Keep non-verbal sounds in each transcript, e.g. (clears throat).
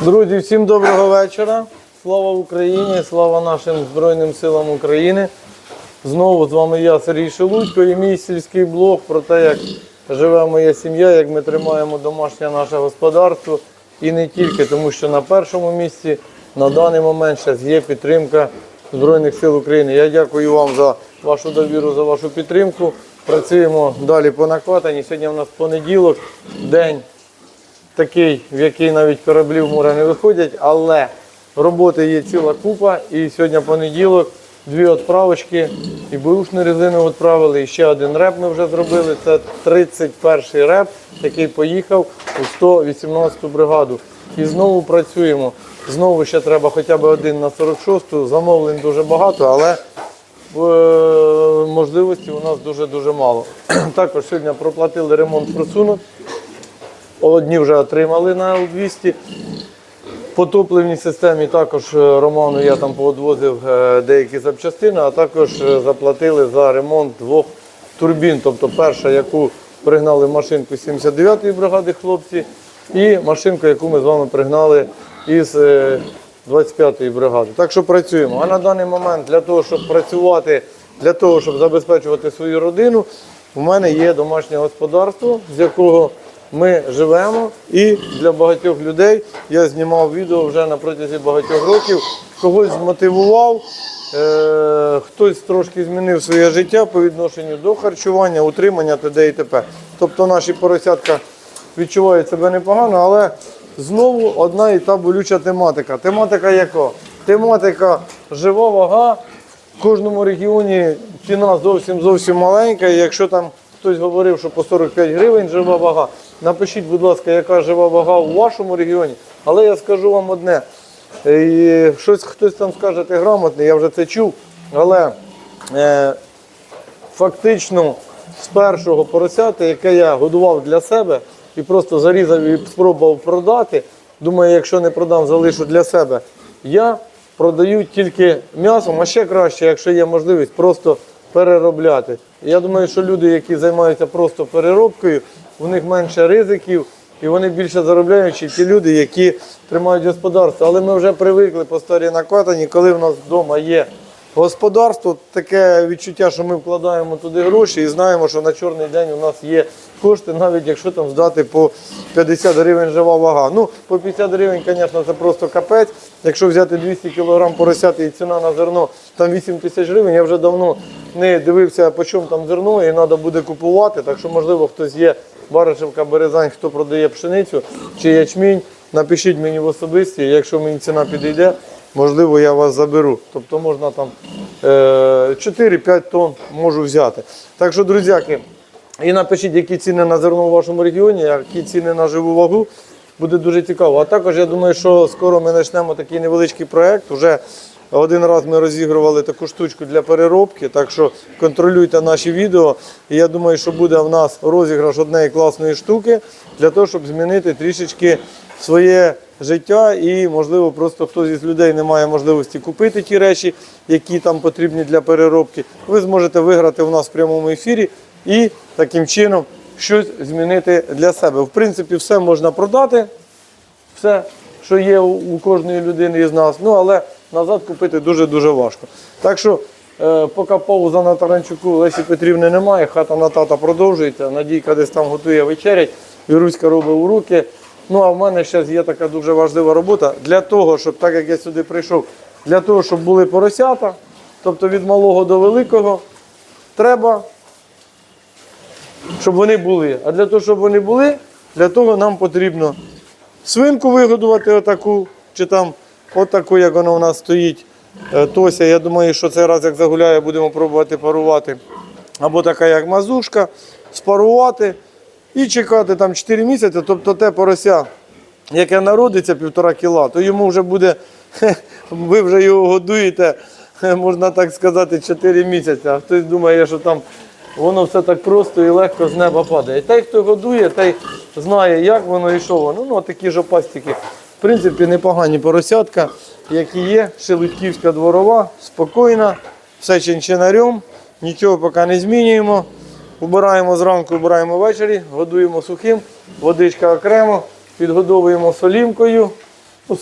Друзі, всім доброго вечора. Слава Україні, слава нашим Збройним силам України. Знову з вами я, Сергій Шелудько, і мій сільський блог про те, як живе моя сім'я, як ми тримаємо домашнє наше господарство. І не тільки, тому що на першому місці на даний момент зараз є підтримка Збройних сил України. Я дякую вам за вашу довіру, за вашу підтримку. Працюємо далі по накатанні. Сьогодні у нас понеділок, день такий, в який навіть кораблі в море не виходять, але роботи є ціла купа. І сьогодні понеділок, дві відправочки, і бушну резину відправили, і ще один реп ми вже зробили. Це 31-й реп, який поїхав у 118-ту бригаду. І знову працюємо. Знову ще треба хоча б один на 46-ту. Замовлень дуже багато, але е, можливості у нас дуже-дуже мало. (clears throat) Також сьогодні проплатили ремонт просунок. Одні вже отримали на Л-200. По топливній системі також е, Роману я там поодвозив е, деякі запчастини, а також е, заплатили за ремонт двох турбін. Тобто перша, яку пригнали машинку 79-ї бригади хлопці, і машинку, яку ми з вами пригнали із е, 25-ї бригади. Так що працюємо. А на даний момент для того, щоб працювати, для того, щоб забезпечувати свою родину, у мене є домашнє господарство, з якого ми живемо. І для багатьох людей я знімав відео вже на протязі багатьох років. Когось змотивував, е, хтось трошки змінив своє життя по відношенню до харчування, утримання т.д. і т.п. Тобто наші поросятка відчувають себе непогано, але знову одна і та болюча тематика. Тематика яка? Тематика жива вага. В кожному регіоні ціна зовсім зовсім маленька. І якщо там хтось говорив, що по 45 гривень жива вага, напишіть, будь ласка, яка жива вага у вашому регіоні. Але я скажу вам одне. І щось хтось там скаже, ти грамотний, я вже це чув. Але е, фактично з першого поросяти, яке я годував для себе і просто зарізав і спробував продати. Думаю, якщо не продам, залишу для себе. Я продаю тільки м'ясом, а ще краще, якщо є можливість, просто переробляти. Я думаю, що люди, які займаються просто переробкою, у них менше ризиків і вони більше заробляють, ніж ті люди, які тримають господарство. Але ми вже привикли по старій накатані, коли в нас вдома є господарство, таке відчуття, що ми вкладаємо туди гроші і знаємо, що на чорний день у нас є кошти, навіть якщо там здати по 50 гривень жива вага. Ну, по 50 гривень, звісно, це просто капець. Якщо взяти 200 кг поросяти і ціна на зерно там 8 тисяч гривень, я вже давно не дивився, по чому там зерно, і треба буде купувати. Так що, можливо, хтось є Баришевка, Березань, хто продає пшеницю чи ячмінь, напишіть мені в особисті, якщо мені ціна підійде, можливо, я вас заберу. Тобто можна там е, 4-5 тонн можу взяти. Так що, друзяки, і напишіть, які ціни на зерно у вашому регіоні, які ціни на живу вагу. Буде дуже цікаво. А також я думаю, що скоро ми почнемо такий невеличкий проєкт. Уже один раз ми розігрували таку штучку для переробки, так що контролюйте наші відео. І я думаю, що буде в нас розіграш однієї класної штуки для того, щоб змінити трішечки своє життя і, можливо, просто хтось із людей не має можливості купити ті речі, які там потрібні для переробки. Ви зможете виграти у нас в прямому ефірі і таким чином щось змінити для себе. В принципі, все можна продати, все, що є у кожної людини із нас. Ну, але назад купити дуже-дуже важко. Так що, е, поки пауза на Таранчуку Лесі Петрівни немає, хата на тата продовжується. Надійка десь там готує вечерять, Віруська робить уроки. Ну, а в мене зараз є така дуже важлива робота для того, щоб, так як я сюди прийшов, для того, щоб були поросята, тобто від малого до великого, треба щоб вони були. А для того, щоб вони були, для того нам потрібно свинку вигодувати отаку, чи там отаку, як вона у нас стоїть. Е, Тося, я думаю, що цей раз, як загуляє, будемо пробувати парувати. Або така, як мазушка, спарувати і чекати там 4 місяці. Тобто те порося, яке народиться півтора кіла, то йому вже буде, (laughs) ви вже його годуєте, (laughs) можна так сказати, 4 місяці. А хтось думає, що там воно все так просто і легко з неба падає. Той, хто годує, той знає, як воно і що воно. Ну, такі жопастики. В принципі, непогані поросятка, які є. Шелудьківська дворова, спокійна, все чинчинарем, нічого поки не змінюємо. Убираємо зранку, убираємо ввечері, годуємо сухим, водичка окремо, підгодовуємо солімкою.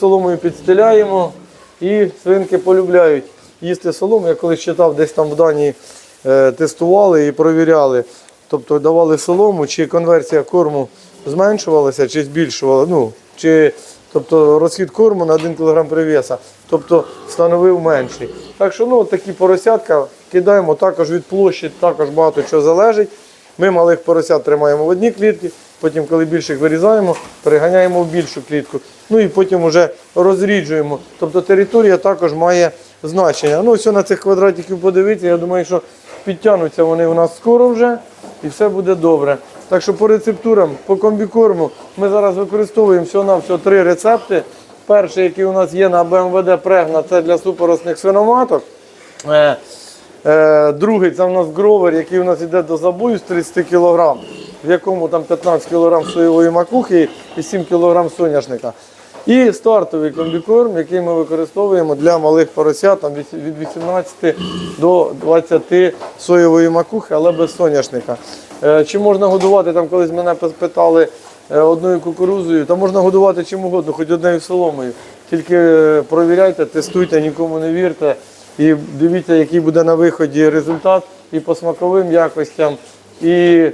Соломою підстеляємо і свинки полюбляють їсти солому. Я колись читав, десь там в Данії е, тестували і провіряли. Тобто давали солому, чи конверсія корму зменшувалася, чи збільшувала. Ну, чи, тобто розхід корму на 1 кг привеса, тобто становив менший. Так що ну, такі поросятка кидаємо також від площі, також багато чого залежить. Ми малих поросят тримаємо в одній клітці, потім, коли більших вирізаємо, переганяємо в більшу клітку. Ну і потім вже розріджуємо. Тобто територія також має значення. Ну, все на цих квадратиків подивитися, я думаю, що підтягнуться вони у нас скоро вже і все буде добре. Так що по рецептурам, по комбікорму ми зараз використовуємо всього-навсього три рецепти. Перший, який у нас є на БМВД Прегна, це для супоросних свиноматок. Е, Е, другий це в нас гровер, який у нас йде до забою з 30 кг, в якому там 15 кг соєвої макухи і 7 кг соняшника. І стартовий комбікорм, який ми використовуємо для малих поросят там, від 18 до 20 соєвої макухи, але без соняшника. Е, Чи можна годувати, там колись мене питали е, одною кукурузою, та можна годувати чим угодно, хоч одною соломою. Тільки е, провіряйте, тестуйте, нікому не вірте. І дивіться, який буде на виході результат і по смаковим якостям, і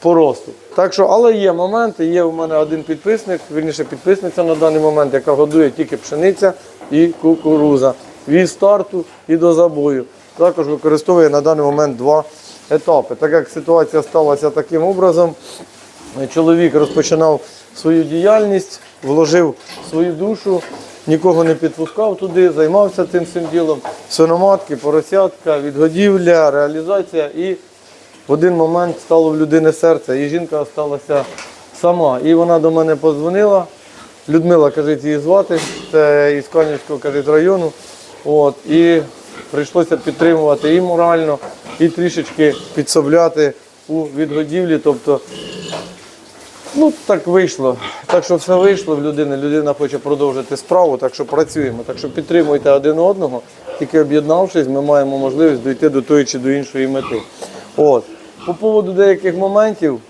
по росту. Так що, але є моменти, є у мене один підписник, вірніше підписниця на даний момент, яка годує тільки пшениця і кукуруза. Від старту і до забою. Також використовує на даний момент два етапи. Так як ситуація сталася таким образом, чоловік розпочинав свою діяльність, вложив свою душу, нікого не підпускав туди, займався цим всім ділом. Свиноматки, поросятка, відгодівля, реалізація. І в один момент стало в людини серце, і жінка залишилася сама. І вона до мене подзвонила. Людмила, кажуть, її звати, це із Канівського кажуть, району. От, і прийшлося підтримувати і морально, і трішечки підсобляти у відгодівлі. Тобто Ну, так вийшло. Так що все вийшло в людини. Людина хоче продовжити справу, так що працюємо. Так що підтримуйте один одного. Тільки об'єднавшись, ми маємо можливість дійти до тої чи до іншої мети. От. По поводу деяких моментів,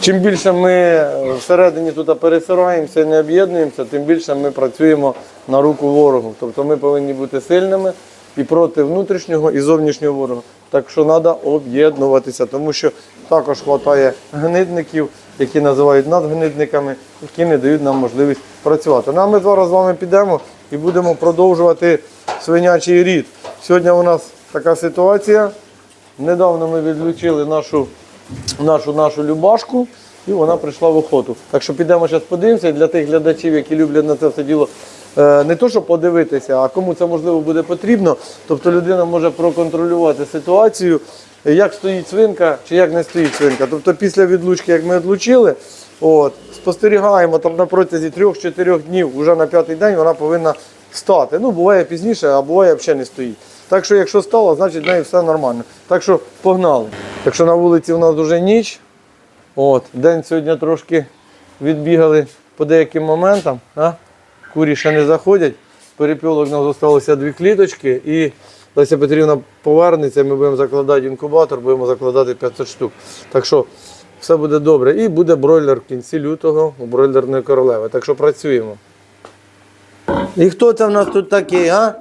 чим більше ми всередині тут пересираємося і не об'єднуємося, тим більше ми працюємо на руку ворогу. Тобто ми повинні бути сильними і проти внутрішнього і зовнішнього ворога. Так що треба об'єднуватися, тому що також вистачає гнидників, які називають надгнидниками, які не дають нам можливість працювати. Ну, ми зараз з вами підемо і будемо продовжувати свинячий рід. Сьогодні у нас така ситуація. Недавно ми відлучили нашу, нашу, нашу любашку. І вона прийшла в охоту. Так що підемо зараз подивимося. Для тих глядачів, які люблять на це все діло не то, щоб подивитися, а кому це можливо буде потрібно. Тобто людина може проконтролювати ситуацію, як стоїть свинка чи як не стоїть свинка. Тобто після відлучки, як ми відлучили, от, спостерігаємо там на протязі 3-4 днів, вже на п'ятий день вона повинна стати. Ну, буває пізніше, а буває взагалі не стоїть. Так що, якщо стало, значить в неї все нормально. Так що погнали. Так що на вулиці у нас вже ніч. От, день сьогодні трошки відбігали по деяким моментам. А? Курі ще не заходять. Перепілок нам залишилося дві кліточки і Леся Петрівна повернеться, ми будемо закладати інкубатор, будемо закладати 500 штук. Так що все буде добре. І буде бройлер в кінці лютого у бройлерної королеви. Так що працюємо. І хто це в нас тут такий, а?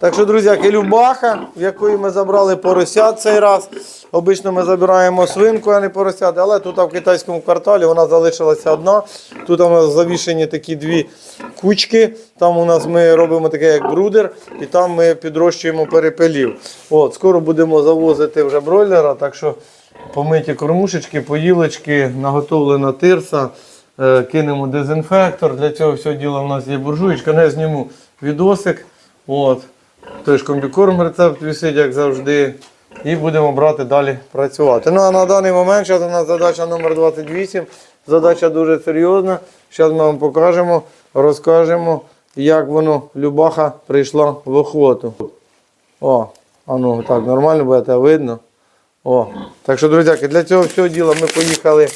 Так що, друзі, Любаха, в якої ми забрали поросят цей раз. Обично ми забираємо свинку, а не поросят, але тут в китайському кварталі вона залишилася одна. Тут у нас завішені такі дві кучки. Там у нас ми робимо таке як брудер, і там ми підрощуємо перепелів. От, скоро будемо завозити вже бройлера, так що помиті кормушечки, поїлочки, наготовлена тирса. Е, Кинемо дезінфектор. Для цього всього діла у нас є буржуєчка. Не зніму відосик. От. Той ж комбікорм рецепт висить, як завжди. І будемо брати далі працювати. Ну а на даний момент зараз у нас задача номер 28. Задача дуже серйозна. Зараз ми вам покажемо, розкажемо, як воно Любаха прийшла в охоту. О, а ну так, нормально буде видно. О, так що, друзяки, для цього всього діла ми поїхали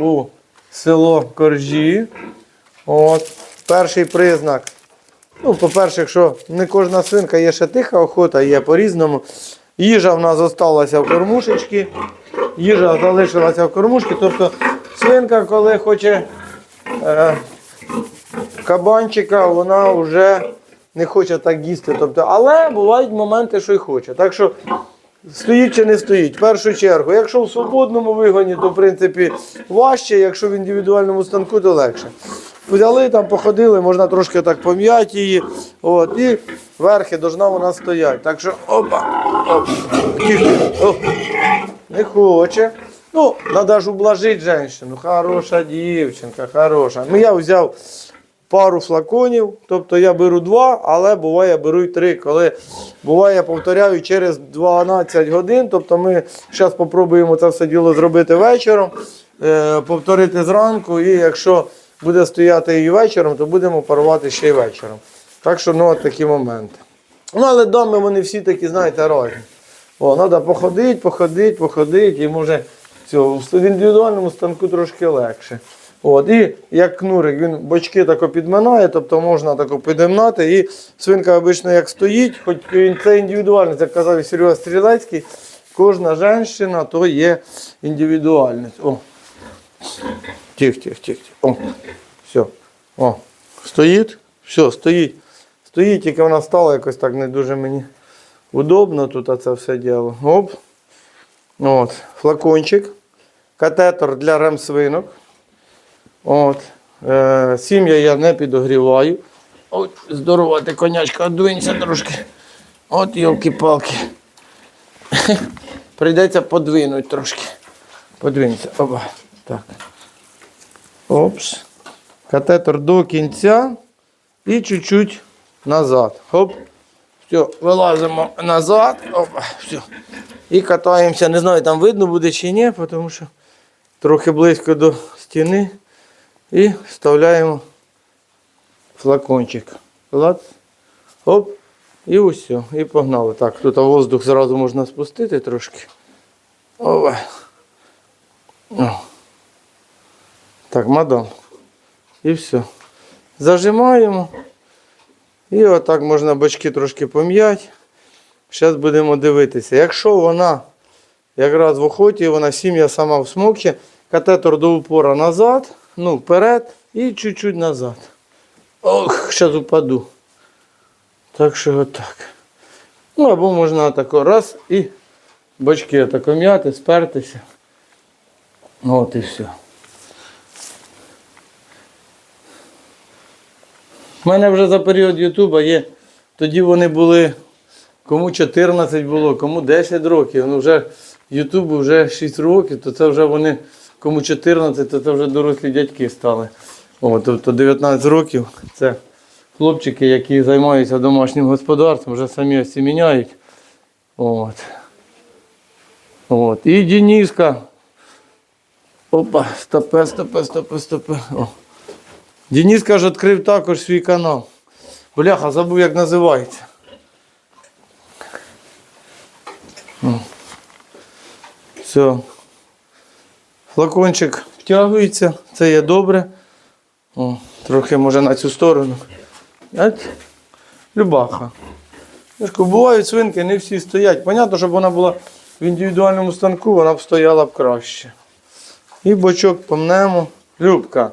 у село Коржі. От. Перший признак. Ну, по-перше, якщо не кожна свинка, є ще тиха охота, є по-різному. Їжа в нас залишилася в кормушечці. Їжа залишилася в кормушці. Тобто свинка, коли хоче е, кабанчика вона вже не хоче так їсти. Тобто, але бувають моменти, що й хоче. Так що стоїть чи не стоїть. В першу чергу, якщо в свободному вигоні, то в принципі важче, якщо в індивідуальному станку, то легше. Взяли там, походили, можна трошки так пом'яти її. От, і верхи должна вона стояти. Так що опа, оп, тихо, оп. Не хоче. Ну, треба ж ублажити жінку. Хороша дівчинка, хороша. Ну, я взяв пару флаконів, тобто я беру два, але буває беру й три. Коли буває, повторяю, через 12 годин. Тобто ми зараз спробуємо це все діло зробити вечором, е, повторити зранку, і якщо буде стояти і вечором, то будемо парувати ще й вечором. Так що ну, от такі моменти. Ну, але доми вони всі такі, знаєте, різні. О, треба походити, походити, походити, і може цього, в індивідуальному станку трошки легше. От, і як кнурик, він бочки тако підминає, тобто можна тако підемнати. І свинка обично як стоїть, хоч він це індивідуальність, як казав Серега Стрілецький, кожна жінка то є індивідуальність. О. Тих, тих, тих. О. Все. О. Стоїть. Все, стоїть. Стоїть, тільки вона стала якось так не дуже мені удобно тут це все діло. Оп. От. Флакончик. Катетер для ремсвинок. От. Е, сім'я я не підогріваю. От, здорова ти конячка, одвинься трошки. От йолки-палки. Прийдеться подвинути трошки. Подвинься. Опа. Так. Опс. Катетер до кінця і чуть-чуть назад. Хоп. Все, вилазимо назад. Опа. Все. І катаємося. Не знаю, там видно буде чи ні, тому що трохи близько до стіни. І вставляємо флакончик. Клац. Оп. І усе. І погнали. Так, тут воздух зразу можна спустити трошки. Ова. О. Так, мадам. І все. Зажимаємо. І отак можна бочки трошки пом'яти. Зараз будемо дивитися. Якщо вона якраз в охоті, вона сім'я сама в смокі, катетер до упора назад, ну, вперед і чуть-чуть назад. Ох, зараз упаду. Так що отак. Ну, або можна тако раз і бочки отако м'яти, спертися. От і все. У мене вже за період Ютуба є. Тоді вони були, кому 14 було, кому 10 років. Ну вже Ютубу вже 6 років, то це вже вони, кому 14, то це вже дорослі дядьки стали. О, тобто 19 років це хлопчики, які займаються домашнім господарством, вже самі осіміняють. От. От. І Дениска. Опа, стопе, стопе, стопе, стопе. О. Дениска ж відкрив також свій канал. Бляха, забув як називається. Все. Флакончик втягується, це є добре. О, трохи може на цю сторону. Любаха. Бувають свинки, не всі стоять. Понятно, щоб вона була в індивідуальному станку, вона б стояла б краще. І бочок помнемо. Любка.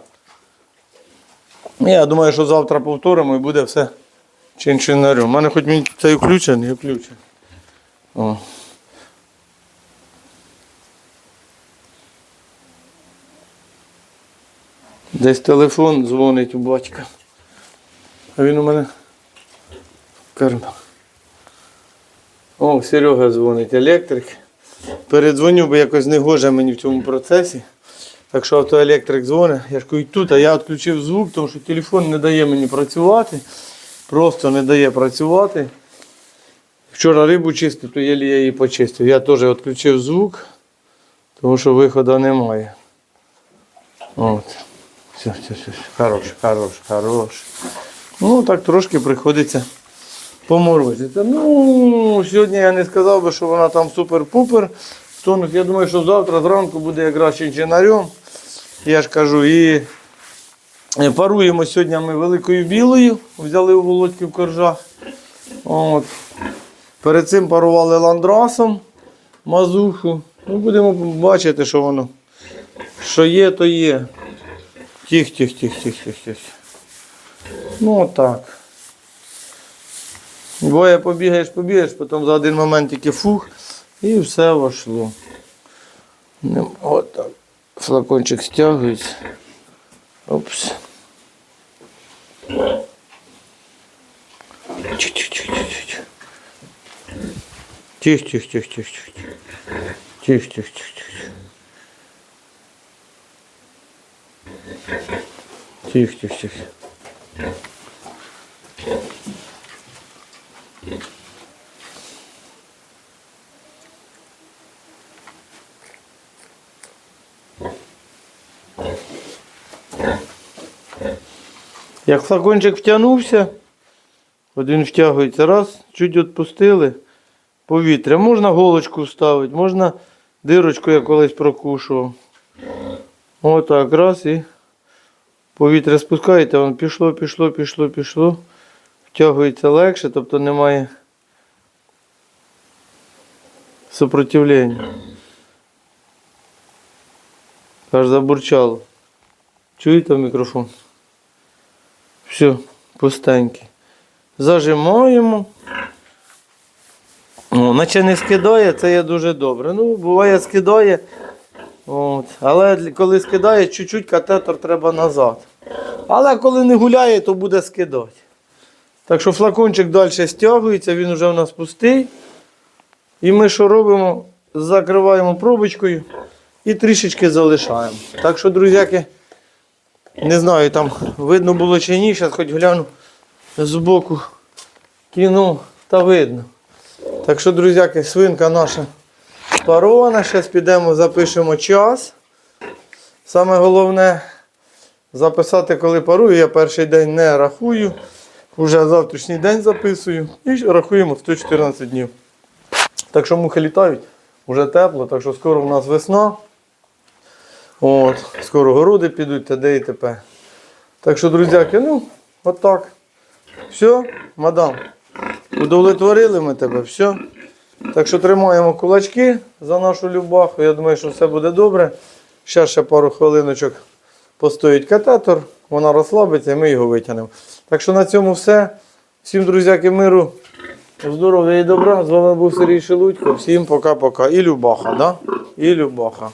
Я думаю, що завтра повторимо і буде все чин-чинарем. У мене хоч він цей включений, включений. О. Десь телефон дзвонить у батька. А він у мене карма. О, Серега дзвонить, електрик. Передзвоню, бо якось не гоже мені в цьому процесі. Так що автоелектрик дзвонить, я ж кажу, тут, а я відключив звук, тому що телефон не дає мені працювати. Просто не дає працювати. Вчора рибу чистив, то єлі я її почистив. Я теж відключив звук, тому що виходу немає. От. Все, все, все. Хорош, хорош, хорош. Ну, так трошки приходиться поморозити. Ну, сьогодні я не сказав би, що вона там супер-пупер. Я думаю, що завтра зранку буде якраз чинчинарем. Я ж кажу, і е, паруємо сьогодні ми великою білою. Взяли у володьки в коржах. От. Перед цим парували ландрасом, мазуху. Ну, будемо бачити, що воно. Що є, то є. Тих, тих, тих, тих, тих, тих. Ну отак. Двоє побігаєш, побігаєш, потім за один момент тільки фух, і все вошло. Отак. Флакончик стягується. Опс. Тих-тих-тих-тих-тих. Тих-тих-тих-тих-тих. Тих-тих-тих-тих. Тих-тих-тих. Як флакончик втягнувся, один втягується, раз, чуть відпустили повітря. Можна голочку вставити, можна дирочку я колись прокушував. Отак, раз і повітря спускаєте, воно пішло, пішло, пішло, пішло. Втягується легше, тобто немає сопротивлення. Аж забурчало. Чуєте мікрофон? Все, пустенький. Зажимаємо. О, наче не скидає, це є дуже добре. Ну, буває, скидає. От. Але коли скидає, чуть-чуть катетер треба назад. Але коли не гуляє, то буде скидати. Так що флакончик далі стягується, він вже у нас пустий. І ми що робимо? Закриваємо пробочкою і трішечки залишаємо. Так що, друзяки, не знаю, там видно було чи ні, зараз хоч гляну збоку кіно та видно. Так що, друзяки, свинка наша парована. Зараз підемо, запишемо час. Саме головне записати, коли парую. Я перший день не рахую. Уже завтрашній день записую і рахуємо 114 днів. Так що мухи літають, вже тепло, так що скоро в нас весна. От, скоро городи підуть та де і тепер. Так що, друзяки, ну, отак. Все, мадам. Удовлетворили ми тебе, все. Так що тримаємо кулачки за нашу любаху. Я думаю, що все буде добре. Ще ще пару хвилиночок постоїть катетор, вона розслабиться і ми його витягнемо. Так що на цьому все. Всім, друзяки, миру, здоров'я і добра. З вами був Сергій Шелудько. Всім пока-пока. І Любаха, да? І Любаха.